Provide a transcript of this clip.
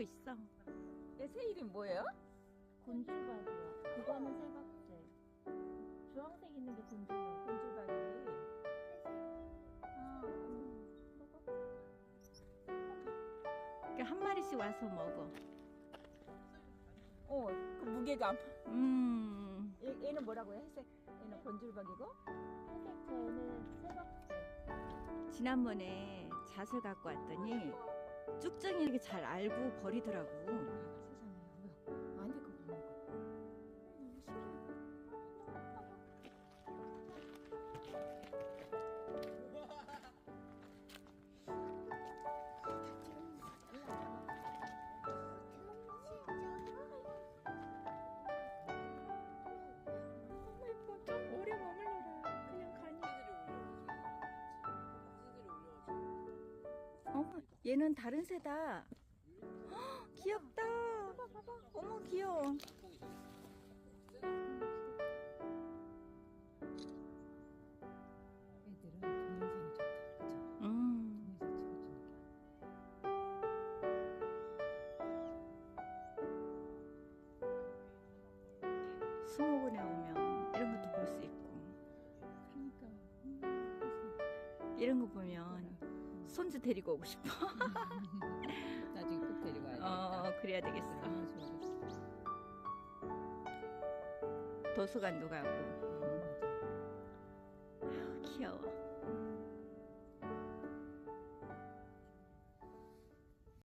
있어. 새 이름 뭐예요? 곤주박이요. 그거는 세박제. 주황색 있는 게. 곤줄박이. 그러니까 한 마리씩 와서 먹어. 어, 그 무게감. 음, 얘, 얘는 뭐라고요? 회색. 얘는 곤줄박이고. 회색 쟤는 세박제. 지난번에 잣을 갖고 왔더니 쭉정이 이렇게 잘 알고 버리더라고. 얘는 다른 새다. 헉, 귀엽다. 어머, 귀여워. 그죠? 음. 수목원에 오면 이런 것도 볼 수 있고. 그러니까. 음, 이런 거 보면. 손주 데리고 오고 싶어. 나중에 꼭 데리고 와야 되겠다. 어, 그래야 되겠어. 아, 좋아졌어. 도서관도 가고.